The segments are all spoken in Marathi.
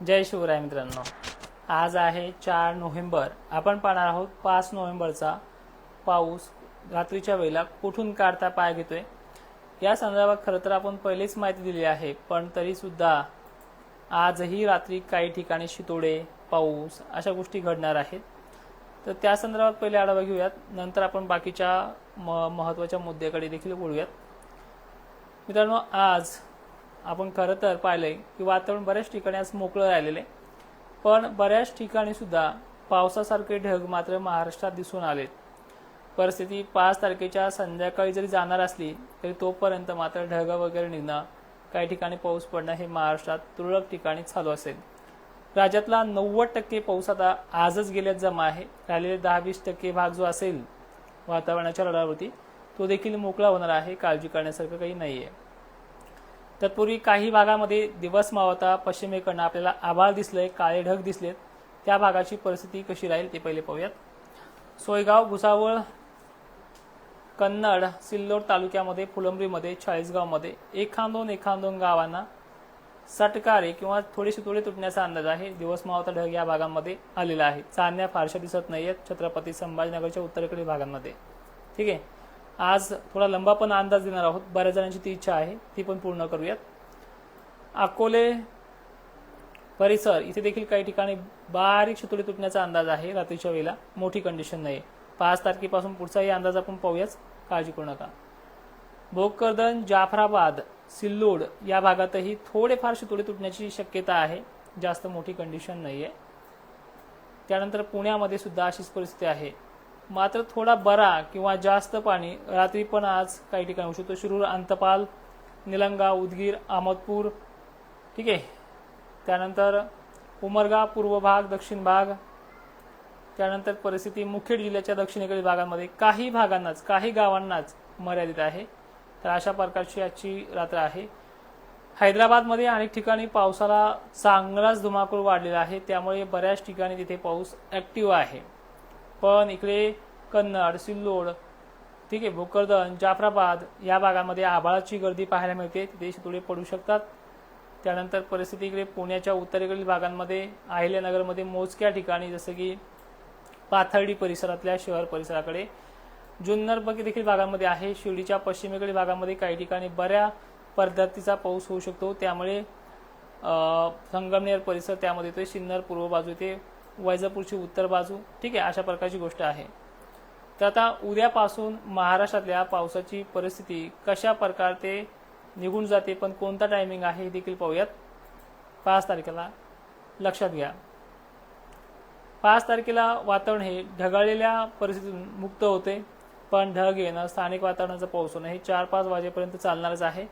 जय शिवराय मित्रांनो. आज आहे चार नोव्हेंबर. आपण पाहणार आहोत पाच नोव्हेंबरचा पाऊस रात्रीच्या वेळेला कुठून काढता पाय घेतोय? या संदर्भात खरं तर आपण पहिलीच माहिती दिली आहे पण तरी सुद्धा आजही रात्री काही ठिकाणी शितोडे पाऊस अशा गोष्टी घडणार आहेत. तर त्या संदर्भात पहिले आढावा घेऊयात. नंतर आपण बाकीच्या म महत्त्वाच्या मुद्द्याकडे देखील बोलूयात मित्रांनो आज आपण खरं तर पाहिलंय की वातावरण बऱ्याच ठिकाणी आज मोकळं राहिलेलं आहे. पण बऱ्याच ठिकाणी सुद्धा पावसासारखे ढग मात्र महाराष्ट्रात दिसून आले परिस्थिती पाच तारखेच्या संध्याकाळी जरी जाणार असली तरी तोपर्यंत मात्र ढग वगैरे निघणं काही ठिकाणी पाऊस पडणं हे महाराष्ट्रात तुरळक ठिकाणी चालू असेल. राज्यातला नव्वद टक्के पाऊस आता आजच गेल्यात जमा आहे. राहिलेले दहा वीस टक्के भाग जो असेल वातावरणाच्या रडावरती तो देखील मोकळा होणार आहे. काळजी करण्यासारखं काही नाही आहे तत्पूर्वी काही भागामध्ये दिवस मावता पश्चिमेकडनं आपल्याला आभाळ दिसलंय काळे ढग दिसलेत. त्या भागाची परिस्थिती कशी राहील ते पहिले पाहूयात. सोयगाव भुसावळ कन्नड सिल्लोड तालुक्यामध्ये फुलंब्रीमध्ये चाळीसगावमध्ये एखादोन एखादोन गावांना सटकारे किंवा थोडेसे थोडे तुटण्याचा अंदाज आहे. दिवस मावता ढग या भागांमध्ये आलेला आहे. चांदण्या फारशा दिसत नाहीयेत. छत्रपती संभाजीनगरच्या उत्तरेकडील भागांमध्ये. ठीक आहे? आज थोडा लंबा पण अंदाज देणार आहोत. बऱ्याच जणांची ती इच्छा आहे. ती पण पूर्ण करूयात. अकोले परिसर इथे देखील काही ठिकाणी बारीक शितोडी तुटण्याचा अंदाज आहे रात्रीच्या वेळेला. मोठी कंडिशन नाही पाच तारखेपासून पुढचाही अंदाज आपण पाहूयाच. काळजी करू नका. भोकरदन जाफराबाद सिल्लोड या भागातही थोडेफार शितोडे तुटण्याची शक्यता आहे. जास्त मोठी कंडिशन नाही आहे त्यानंतर पुण्यामध्ये सुद्धा अशीच परिस्थिती आहे. मात्र थोडा बरा किंवा जास्त पाणी. रात्री पण आज काही ठिकाणी होऊ शकतो. शिरूर अंतपाल निलंगा उदगीर अहमदपूर. ठीक आहे. त्यानंतर उमरगा पूर्व भाग दक्षिण भाग. त्यानंतर परिस्थिती मुखेड जिल्ह्याच्या दक्षिणेकडील भागांमध्ये. काही भागांनाच काही गावांनाच मर्यादित आहे. तर अशा प्रकारची आजची रात्र आहे. हैदराबादमध्ये अनेक ठिकाणी पावसाला चांगलाच धुमाकूळ वाढलेला आहे. त्यामुळे बऱ्याच ठिकाणी तिथे पाऊस ॲक्टिव्ह आहे. पण इकडे कन्नड सिल्लोड ठीक आहे भोकरदन जाफराबाद या भागामध्ये आभाळाची गर्दी पाहायला मिळते. तिथे शितोडे पडू शकतात. त्यानंतर परिस्थिती इकडे पुण्याच्या उत्तरेकडील भागांमध्ये अहिल्यानगरमध्ये मोजक्या ठिकाणी जसं की पाथर्डी परिसरातल्या शहर परिसराकडे. जुन्नर बगी देखील भागामध्ये आहे. शिर्डीच्या पश्चिमेकडील भागामध्ये काही ठिकाणी बऱ्या पद्धतीचा पाऊस होऊ शकतो. त्यामुळे संगमनेर परिसर त्यामध्ये येतोय. सिन्नर पूर्व बाजू येते. वैजापूरची उत्तर बाजू ठीक आहे अशा प्रकारची गोष्ट आहे. तर आता उद्यापासून महाराष्ट्रातल्या पावसाची परिस्थिती कशा प्रकारे निघून जाते पण कोणता टायमिंग आहे हे देखील पाहूयात. पाच तारखेला लक्षात घ्या. पाच तारखेला वातावरण हे ढगाळलेल्या परिस्थितीतून मुक्त होते पण ढग येणं स्थानिक वातावरणाचं पाऊस होणं हे चार पाच वाजेपर्यंत चालणारच आहे.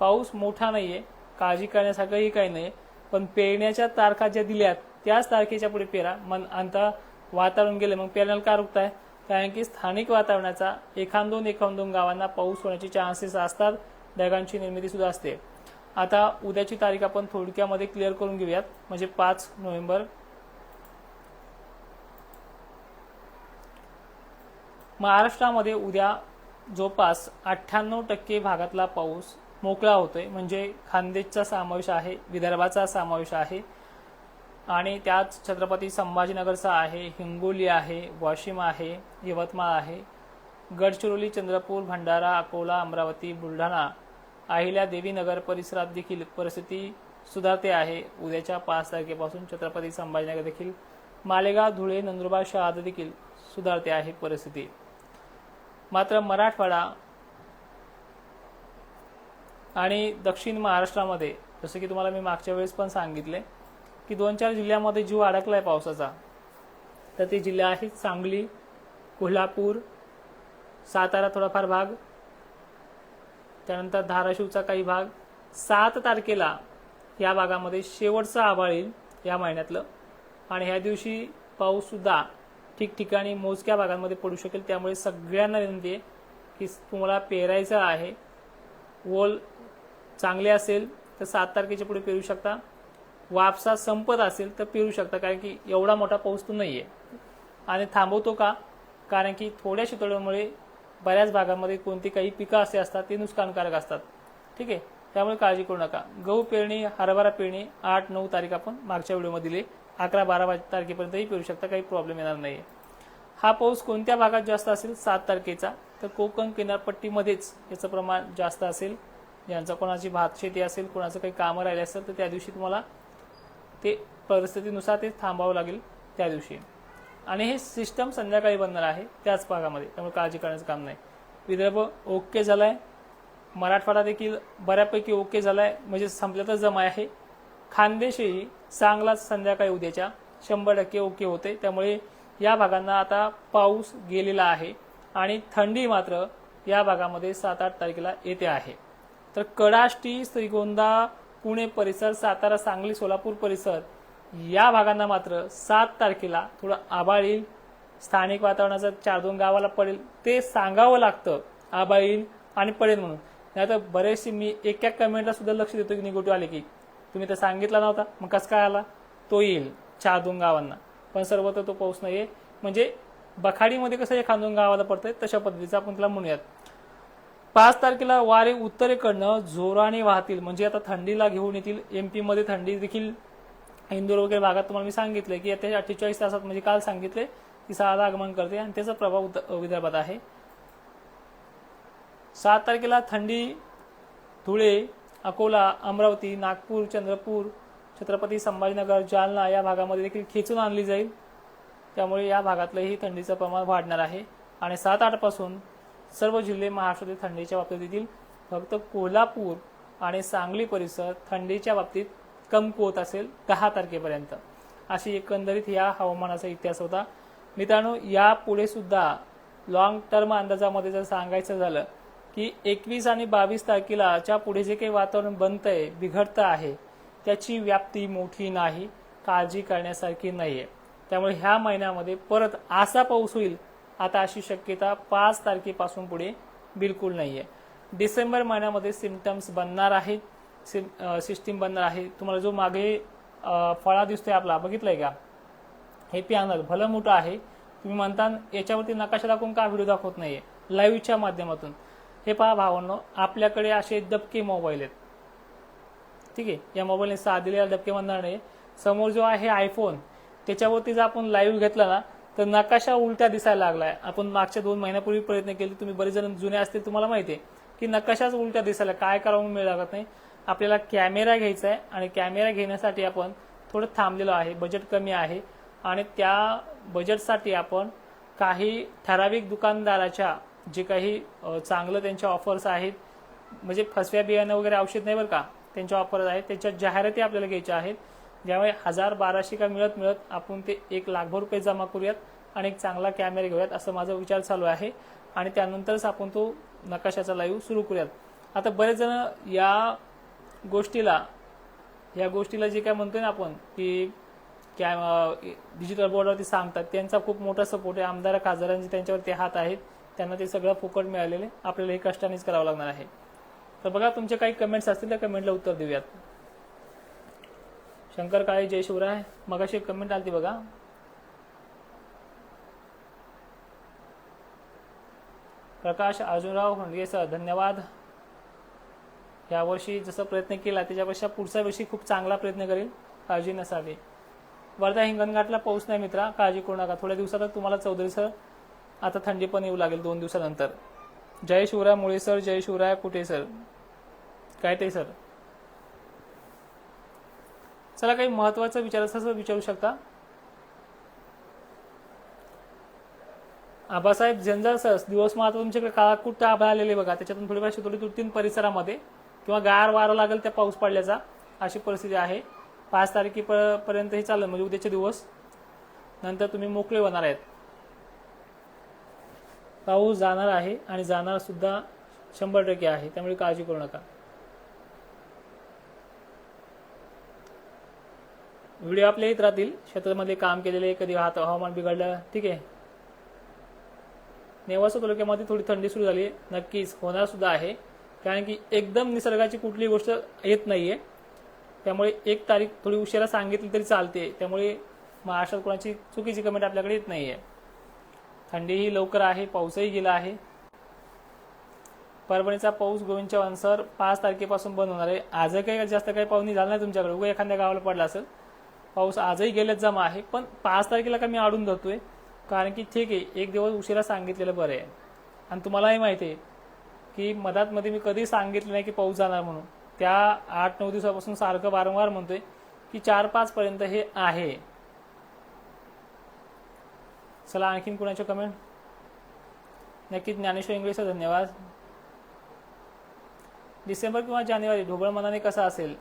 पाऊस मोठा नाही आहे काळजी करण्यासारखंही काही नाही पण पेरण्याच्या तारखा ज्या दिल्यात त्याच तारखेच्या पुढे पेरा. मग आता वातावरण गेले मग पेरण्याला का रुकताय कारण की स्थानिक वातावरणाचा एखाद दोन एखाद दोन गावांना पाऊस होण्याचे चान्सेस असतात. ढगांची निर्मिती सुद्धा असते. आता उद्याची तारीख आपण थोडक्यामध्ये क्लिअर करून घेऊयात. म्हणजे पाच नोव्हेंबर. महाराष्ट्रामध्ये उद्या जवळपास अठ्ठ्याण्णव टक्के भागातला पाऊस मोकळा होतोय. म्हणजे खानदेशचा समावेश आहे विदर्भाचा समावेश आहे. आणि त्यात छत्रपती संभाजीनगरचा आहे हिंगोली आहे वाशिम आहे यवतमाळ आहे गडचिरोली चंद्रपूर भंडारा अकोला अमरावती बुलढाणा अहिल्या देवीनगर परिसरात देखील परिस्थिती सुधारते आहे. उद्याच्या पाच तारखेपासून छत्रपती संभाजीनगर देखील मालेगाव धुळे नंदुरबार शहादा देखील सुधारते आहे परिस्थिती. मात्र मराठवाडा आणि दक्षिण महाराष्ट्रामध्ये जसं की तुम्हाला मी मागच्या वेळेस पण सांगितले की दोन चार जिल्ह्यामध्ये जीव अडकलाय पावसाचा. तर ते जिल्हे आहेत सांगली कोल्हापूर सातारा थोडाफार भाग त्यानंतर धाराशिवचा काही भाग. सात तारखेला या भागामध्ये शेवटचा आभाळ येईल या महिन्यातलं. आणि ह्या दिवशी पाऊससुद्धा ठिकठिकाणी मोजक्या भागांमध्ये पडू शकेल. त्यामुळे सगळ्यांना विनंती आहे की तुम्हाला पेरायचं आहे. ओल चांगले असेल तर सात तारखेच्या पुढे पेरू शकता. वापसा संपत असेल तर पेरू शकता कारण की एवढा मोठा पाऊस तो नाही आहे आणि थांबवतो का? कारण की थोड्या शितोड्यामुळे बऱ्याच भागामध्ये कोणती काही पिकं असे असतात ते नुकसानकारक असतात. ठीक आहे? त्यामुळे काळजी करू नका. गहू पेरणी हरभरा पेरणी आठ नऊ तारीख आपण मागच्या व्हिडिओमध्ये दिली. अकरा बारा तारखेपर्यंतही पेरू शकता काही प्रॉब्लेम येणार नाही हा पाऊस कोणत्या भागात जास्त असेल? सात तारखेचा. तर कोकण किनारपट्टीमध्येच याचं प्रमाण जास्त असेल. ज्यांचं कोणाची भात शेती असेल कोणाचं काही कामं राहिले असेल तर त्या दिवशी तुम्हाला ते परिस्थितीनुसार ते थांबावं लागेल त्या दिवशी. आणि हे सिस्टम संध्याकाळी बनणार आहे त्याच भागामध्ये. त्यामुळे काळजी करण्याचं काम नाही. विदर्भ ओके झालाय. मराठवाडा देखील बऱ्यापैकी ओके झालाय. म्हणजे संपल्यातच जमा आहे. खानदेशही चांगलाच संध्याकाळी उद्याच्या. शंभर टक्के ओके होते. त्यामुळे या भागांना आता पाऊस गेलेला आहे. आणि थंडी मात्र या भागामध्ये सात आठ तारखेला येते आहे. तर कडाष्टी श्रीगोंदा पुणे परिसर सातारा सांगली सोलापूर परिसर या भागांना मात्र सात तारखेला थोडं आभाळ येईल. स्थानिक वातावरणाचं चार दोन गावाला पडेल. ते सांगावं लागतं आभाळ येईल आणि पडेल म्हणून. नाही तर बरेचसे मी एक कमेंटला सुद्धा लक्ष देतो की निगेटिव्ह आले की. तुम्ही तर सांगितला नव्हता. मग कसं काय आला? तो येईल चार दोन गावांना. पण सर्वत्र तो पाऊस नाही म्हणजे बखाडीमध्ये कसं हे खांदून गावाला पडतंय तशा पद्धतीचं आपण त्याला म्हणूयात. पाच तारखेला वारे उत्तरेकडनं जोराने वाहतील. म्हणजे आता थंडीला घेऊन येतील. एमपी मध्ये थंडी देखील इंदोर वगैरे भागात तुम्हाला मी सांगितलं की येत्या अठ्ठेचाळीस तासात म्हणजे काल सांगितले की सहाला आगमन करते आणि त्याचा प्रभाव विदर्भात आहे. सात तारखेला थंडी धुळे अकोला अमरावती नागपूर चंद्रपूर छत्रपती संभाजीनगर जालना या भागामध्ये देखील खेचून आणली जाईल. त्यामुळे या भागातलंही थंडीचं प्रमाण वाढणार आहे. आणि सात आठपासून सर्व जिल्हे महाराष्ट्रातील थंडीच्या बाबतीत येतील. फक्त कोल्हापूर आणि सांगली परिसर थंडीच्या बाबतीत कमकुवत असेल दहा तारखेपर्यंत. अशी एकंदरीत या हवामानाचा इतिहास होता. मित्रांनो यापुढे सुद्धा लॉंग टर्म अंदाजामध्ये जर सांगायचं झालं की एकवीस आणि बावीस तारखेलाच्या पुढे जे काही वातावरण बनतंय बिघडतं आहे त्याची व्याप्ती मोठी नाही काळजी करण्यासारखी नाही आहे त्यामुळे ह्या महिन्यामध्ये परत असा पाऊस होईल आता अशी शक्यता पाच तारखेपासून पुढे बिलकुल नाही आहे डिसेंबर महिन्यामध्ये सिमटम्स बनणार आहेत सिस्टीम बनणार आहे. तुम्हाला जो मागे फळा दिसतोय आपला बघितलाय का? हे पॅनल भलं मोठं आहे. तुम्ही म्हणता याच्यावरती नकाशा दाखवून का व्हिडिओ दाखवत नाहीये. लाईव्हच्या माध्यमातून. हे पहा भावांनो आपल्याकडे असे दबके मोबाईल आहेत. ठीक आहे? या मोबाईलने साथ दिलेला डबके म्हणणार नाही. समोर जो आहे आयफोन त्याच्यावरती जर आपण लाईव्ह घेतला ना तर नकाशा उलट्या दिसायला लागलाय. आपण मागच्या दोन महिन्यापूर्वी प्रयत्न केले तुम्ही बरेच जण जुने असतील तुम्हाला माहिती आहे की नकाशाच उलट्या दिसायला काय करावं मिळ लागत नाही. आपल्याला कॅमेरा घ्यायचा आहे आणि कॅमेरा घेण्यासाठी आपण थोडं थांबलेलो आहे बजेट कमी आहे आणि त्या बजेटसाठी आपण काही ठराविक दुकानदाराच्या जे काही चांगलं त्यांच्या ऑफर्स आहेत म्हणजे फसव्या बियाणं वगैरे औषध नाही बरं का त्यांच्या ऑफर्स आहेत त्याच्या जाहिराती आपल्याला घ्यायच्या आहेत. ज्यामुळे हजार बाराशे का मिळत मिळत आपण ते एक लाखभर रुपये जमा करूयात आणि एक चांगला कॅमेरा घेऊयात असं माझा विचार चालू आहे. आणि त्यानंतरच आपण तो नकाशाचा लाईव्ह सुरू करूयात. आता बरेच जण या गोष्टीला या गोष्टीला जे काय म्हणतोय ना आपण की कॅ डिजिटल बोर्डवरती सांगतात. त्यांचा खूप मोठा सपोर्ट आहे. आमदार खासदारांचे त्यांच्यावरती हात आहेत. त्यांना ते सगळं फुकट मिळालेले आपल्याला हे कष्टानेच करावं लागणार आहे. तर बघा तुमचे काही कमेंट्स असतील त्या कमेंटला उत्तर देऊयात. शंकर काळे जय शिवराय? मगाशी एक कमेंट आली बघा. प्रकाश अर्जुनराव होंडगे सर धन्यवाद. यावर्षी जसा प्रयत्न केला त्याच्यापेक्षा पुढच्या वर्षी खूप चांगला प्रयत्न करेल काळजी नसावी. वर्धा हिंगणघाटला पाऊस नाही मित्रा काळजी करू नका. थोड्या दिवसातच तुम्हाला चौधरी सर आता थंडी पण येऊ लागेल दोन दिवसानंतर. जय शिवराय मुळे सर जय शिवराय कुठे सर? काय ते सर? चला काही महत्त्वाचा विचार असेल विचारू शकता. आबासाहेब झंझर सर दिवस मग आता तुमच्याकडे काळा कुठं आभाळ आलेले बघा. त्याच्यातून थोडीफार शितोडी तुटतील परिसरामध्ये. किंवा गार वारा लागेल त्या पाऊस पडल्याचा अशी परिस्थिती आहे. पाच तारखेपर्यंत हे चालेल म्हणजे उद्याचे दिवस. नंतर तुम्ही मोकळे होणार आहेत. पाऊस जाणार आहे आणि जाणार सुद्धा शंभर टक्के आहे. त्यामुळे काळजी करू नका. व्हिडिओ आपल्या येत राहतील. क्षेत्रामध्ये काम केलेले कधी हात हवामान बिघडलं ठीक आहे. नेवासा तालुक्यामध्ये थोडी थंडी सुरू झाली. नक्कीच होणार सुद्धा आहे. कारण की एकदम निसर्गाची कुठली गोष्ट येत नाहीये. त्यामुळे एक तारीख थोडी उशिरा सांगितली तरी चालते. त्यामुळे महाराष्ट्रात कोणाची चुकीची कमेंट आपल्याकडे येत नाहीये. थंडीही लवकर आहे पाऊसही गेला आहे. परभणीचा पाऊस गोविंदच्या अनुसार पाच तारखेपासून बंद होणार आहे. आजही काही जास्त काही पाऊस झाला नाही तुमच्याकडे. उगा एखाद्या गावाला पडला असेल. पाऊस आजही गेल्यात जमा आहे पण पाच तारखेला का मी आडून जातोय? कारण की ठीक आहे एक दिवस उशिरा सांगितलेलं बरं आहे. आणि तुम्हालाही माहिती आहे की मधातमध्ये मी कधी सांगितलं नाही की पाऊस जाणार म्हणून. त्या आठ नऊ दिवसापासून सारखं वारंवार म्हणतोय की चार पाच पर्यंत हे आहे. चला आणखीन कुणाचे कमेंट नक्कीच ज्ञानेश्वर इंग्लिशचा धन्यवाद. डिसेंबर किंवा जानेवारी ढोबळ मनाने कसा असेल?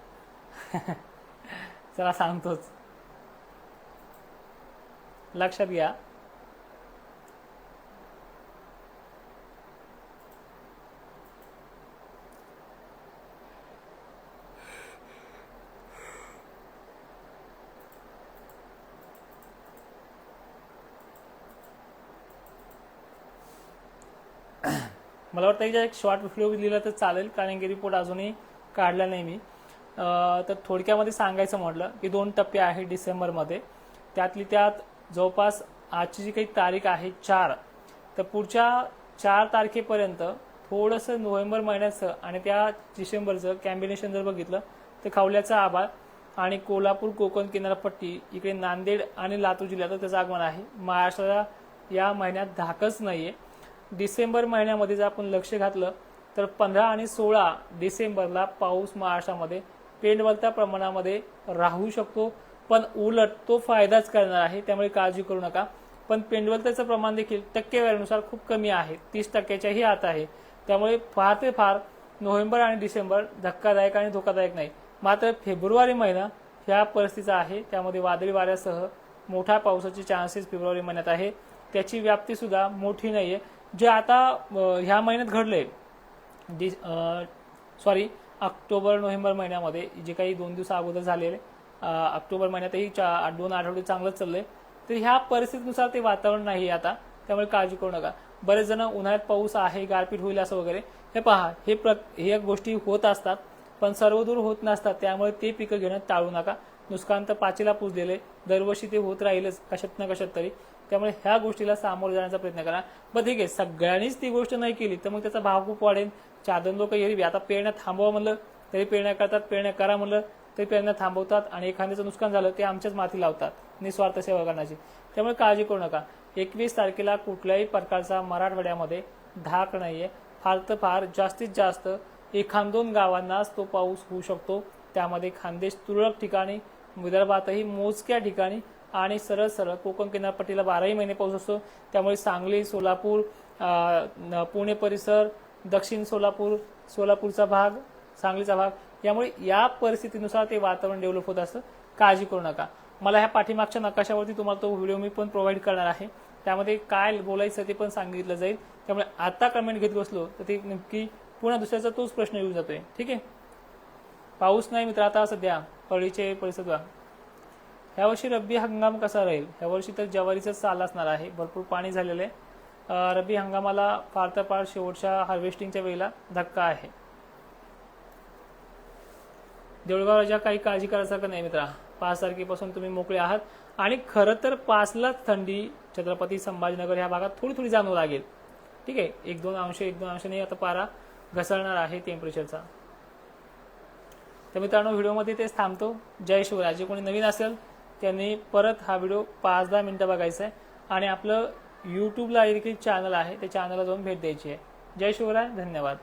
चला सांगतोच. लक्षात घ्या. मला वाटतं याच्या एक शॉर्ट व्हिडिओ लिहिला तर चालेल कारण की रिपोर्ट अजूनही काढला नाही मी. तर थोडक्यामध्ये सांगायचं म्हटलं की दोन टप्पे आहेत डिसेंबरमध्ये. त्यातली त्यात जवळपास आजची जी काही तारीख आहे चार तर पुढच्या चार तारखेपर्यंत थोडंसं नोव्हेंबर महिन्याचं आणि त्या डिसेंबरचं कॅम्बिनेशन जर बघितलं तर खावल्याचा आभाळ आणि कोल्हापूर कोकण किनारपट्टी इकडे नांदेड आणि लातूर जिल्ह्यात त्याचं आगमन आहे. महाराष्ट्राला या महिन्यात धाकच नाहीये. डिसेंबर महिन्यामध्ये जर आपण लक्ष घातलं तर पंधरा आणि सोळा डिसेंबरला पाऊस महाराष्ट्रामध्ये पेंडवलत्या प्रमाणामध्ये राहू शकतो. पण उलट तो फायदाच करणार आहे त्यामुळे काळजी करू नका. पण पेंडवलत्याचं प्रमाण देखील टक्केवारीनुसार खूप कमी आहे तीस टक्क्याच्याही आत आहे. त्यामुळे फार ते फार नोव्हेंबर आणि डिसेंबर धक्कादायक आणि धोकादायक नाही. मात्र फेब्रुवारी महिना ह्या परिस्थितीचा आहे त्यामध्ये वादळी वाऱ्यासह मोठ्या पावसाचे चान्सेस फेब्रुवारी महिन्यात आहे. त्याची व्याप्ती सुद्धा मोठी नाहीये. जे आता ह्या महिन्यात घडले डि सॉरी ऑक्टोबर नोव्हेंबर महिन्यामध्ये जे काही दोन दिवस अगोदर झालेले ऑक्टोबर महिन्यातही आठ दोन आठवडे चांगलंच चाललंय. तर ह्या परिस्थितीनुसार ते वातावरण नाही आता. त्यामुळे काळजी करू नका. बरेच जण उन्हाळ्यात पाऊस आहे गारपीट होईल असं वगैरे. हे पहा हे प्र हे गोष्टी होत असतात पण सर्वदूर होत नसतात. त्यामुळे ते पिकं घेणं टाळू नका. नुकसान तर पाचीला पुजलेले. दरवर्षी ते होत राहीलच कशात ना कशात तरी. त्यामुळे ह्या गोष्टीला सामोरं जाण्याचा प्रयत्न करा. पण ठीक आहे सगळ्यांनीच ती गोष्ट नाही केली तर मग त्याचा भाव खूप वाढेल. चादन लोक एरवी आता पेरण्या थांबवा म्हणलं तरी पेरण्या करतात पेरण्या करा म्हणलं ते पेरण्या थांबवतात आणि एखाद्याचं नुकसान झालं ते आमच्याच माथी लावतात निस्वार्थ सेवा करण्याची. त्यामुळे काळजी करू नका. एकवीस तारखेला कुठल्याही प्रकारचा मराठवाड्यामध्ये धाक नाहीये. फार तर फार जास्तीत जास्त एखाद दोन गावांनाच तो पाऊस होऊ शकतो. त्यामध्ये खानदेश तुरळक ठिकाणी विदर्भातही मोजक्या ठिकाणी आणि सरळ सरळ कोकण किनारपट्टीला बाराही महिने पाऊस असतो. त्यामुळे सांगली सोलापूर पुणे परिसर दक्षिण सोलापूर सोलापूरचा भाग सांगलीचा भाग यामुळे या परिस्थितीनुसार ते वातावरण डेव्हलप होत असतं काळजी करू नका. मला ह्या पाठीमागच्या नकाशावरती तुम्हाला तो व्हिडिओ मी पण प्रोव्हाइड करणार आहे. त्यामध्ये काय बोलायचं ते पण सांगितलं जाईल. त्यामुळे आता कमेंट घेत बसलो तर ते नेमकी पुन्हा दुसऱ्याचा तोच प्रश्न येऊन जातोय. ठीक आहे? पाऊस नाही मित्र आता सध्या पळीचे परिसर ह्यावर्षी रब्बी हंगाम कसा राहील? ह्यावर्षी तर ज्वारीचं चाल असणार आहे. भरपूर पाणी झालेलं आहे. रब्बी हंगामाला फार तर फार शेवटच्या हार्वेस्टिंगच्या वेळेला धक्का आहे. देऊळगाव राजा काही काळजी करायसारखं नाही मित्रा. पाच तारखेपासून तुम्ही मोकळे आहात. आणि खरं तर पाचलाच थंडी छत्रपती संभाजीनगर ह्या भागात थोडी थोडी जाणवू लागेल. ठीक आहे? एक दोन अंश एक दोन अंशाने आता पारा घसरणार आहे टेम्परेचरचा तर मित्रांनो व्हिडिओमध्ये तेच थांबतो. जय शिवराय. जे कोणी नवीन असेल त्यांनी परत हा व्हिडिओ पाच दहा मिनटं बघायचा आहे. आणि आपलं यूट्यूबला देखील चॅनल आहे. त्या चॅनलला जाऊन भेट द्यायची आहे. जय शिवराय. धन्यवाद.